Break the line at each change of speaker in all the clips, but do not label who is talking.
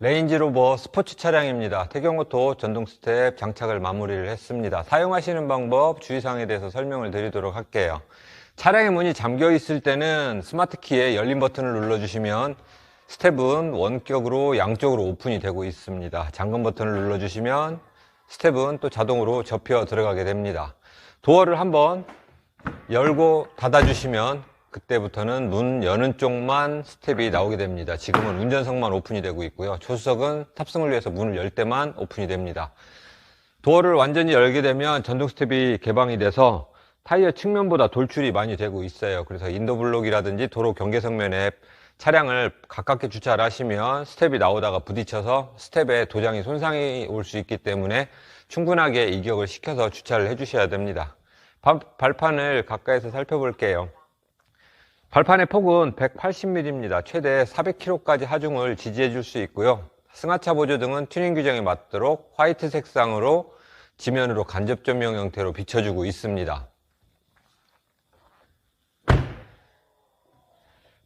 레인지로버 스포츠 차량입니다. 태경오토 전동 스텝 장착을 마무리를 했습니다. 사용하시는 방법, 주의사항에 대해서 설명을 드리도록 할게요. 차량의 문이 잠겨 있을 때는 스마트 키에 열린 버튼을 눌러주시면 스텝은 원격으로 양쪽으로 오픈이 되고 있습니다. 잠금 버튼을 눌러주시면 스텝은 또 자동으로 접혀 들어가게 됩니다. 도어를 한번 열고 닫아주시면 그때부터는 문 여는 쪽만 스텝이 나오게 됩니다. 지금은 운전석만 오픈이 되고 있고요. 조수석은 탑승을 위해서 문을 열 때만 오픈이 됩니다. 도어를 완전히 열게 되면 전동 스텝이 개방이 돼서 타이어 측면보다 돌출이 많이 되고 있어요. 그래서 인도블록이라든지 도로 경계석면에 차량을 가깝게 주차를 하시면 스텝이 나오다가 부딪혀서 스텝에 도장이 손상이 올 수 있기 때문에 충분하게 이격을 시켜서 주차를 해주셔야 됩니다. 발- 발판을 가까이서 살펴볼게요. 발판의 폭은 180mm입니다. 최대 400kg까지 하중을 지지해 줄 수 있고요. 승하차 보조 등은 튜닝 규정에 맞도록 화이트 색상으로 지면으로 간접 조명 형태로 비춰주고 있습니다.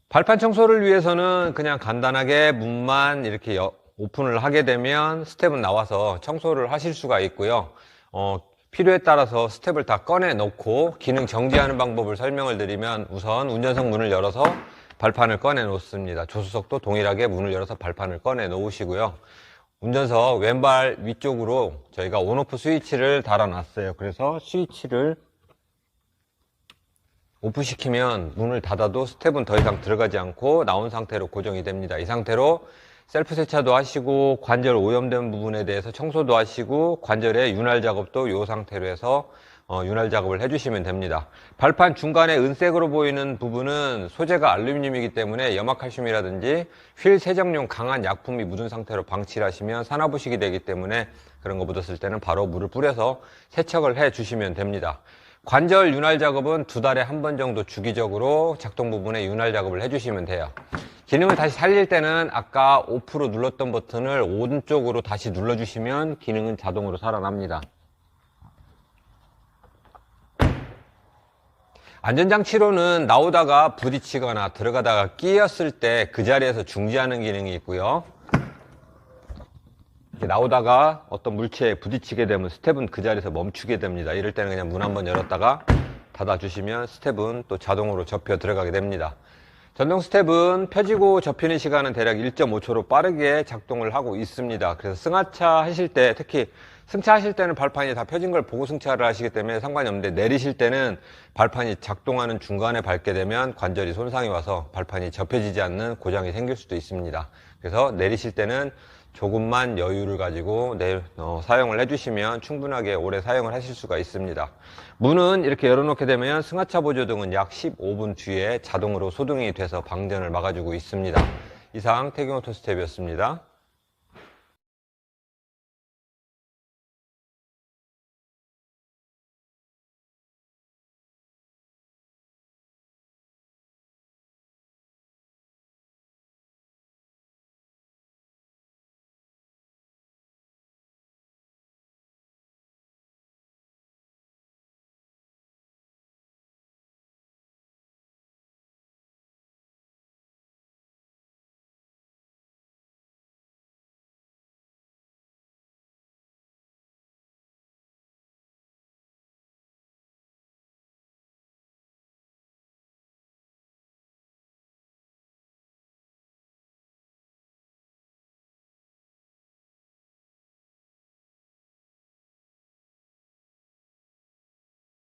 발판 청소를 위해서는 그냥 간단하게 문만 이렇게 여- 오픈을 하게 되면 스텝은 나와서 청소를 하실 수가 있고요. 어, 필요에 따라서 스텝을 다 꺼내 놓고 기능 정지하는 방법을 설명을 드리면 우선 운전석 문을 열어서 발판을 꺼내 놓습니다. 조수석도 동일하게 문을 열어서 발판을 꺼내 놓으시고요. 운전석 왼발 위쪽으로 저희가 온오프 스위치를 달아 놨어요. 그래서 스위치를 오프시키면 문을 닫아도 스텝은 더 이상 들어가지 않고 나온 상태로 고정이 됩니다. 이 상태로 셀프 세차도 하시고 관절 오염된 부분에 대해서 청소도 하시고 관절의 윤활 작업도 이 상태로 해서 어, 윤활 작업을 해주시면 됩니다. 발판 중간에 은색으로 보이는 부분은 소재가 알루미늄이기 때문에 염화칼슘이라든지 휠 세정용 강한 약품이 묻은 상태로 방치를 하시면 산화부식이 되기 때문에 그런 거 묻었을 때는 바로 물을 뿌려서 세척을 해 주시면 됩니다. 관절 윤활 작업은 두 달에 한 번 정도 주기적으로 작동 부분에 윤활 작업을 해주시면 돼요. 기능을 다시 살릴 때는 아까 오프로 눌렀던 버튼을 오른쪽으로 다시 눌러주시면 기능은 자동으로 살아납니다. 안전장치로는 나오다가 부딪히거나 들어가다가 끼었을 때 그 자리에서 중지하는 기능이 있고요. 이렇게 나오다가 어떤 물체에 부딪히게 되면 스텝은 그 자리에서 멈추게 됩니다. 이럴 때는 그냥 문 한번 열었다가 닫아주시면 스텝은 또 자동으로 접혀 들어가게 됩니다. 전동 스텝은 펴지고 접히는 시간은 대략 1.5초로 빠르게 작동을 하고 있습니다. 그래서 승하차 하실 때 특히 승차하실 때는 발판이 다 펴진 걸 보고 승차를 하시기 때문에 상관이 없는데 내리실 때는 발판이 작동하는 중간에 밟게 되면 관절이 손상이 와서 발판이 접혀지지 않는 고장이 생길 수도 있습니다. 그래서 내리실 때는 조금만 여유를 가지고 내, 어, 사용을 해주시면 충분하게 오래 사용을 하실 수가 있습니다. 문은 이렇게 열어놓게 되면 승하차 보조 등은 약 15분 뒤에 자동으로 소등이 돼서 방전을 막아주고 있습니다. 이상 태경오토 스텝이었습니다.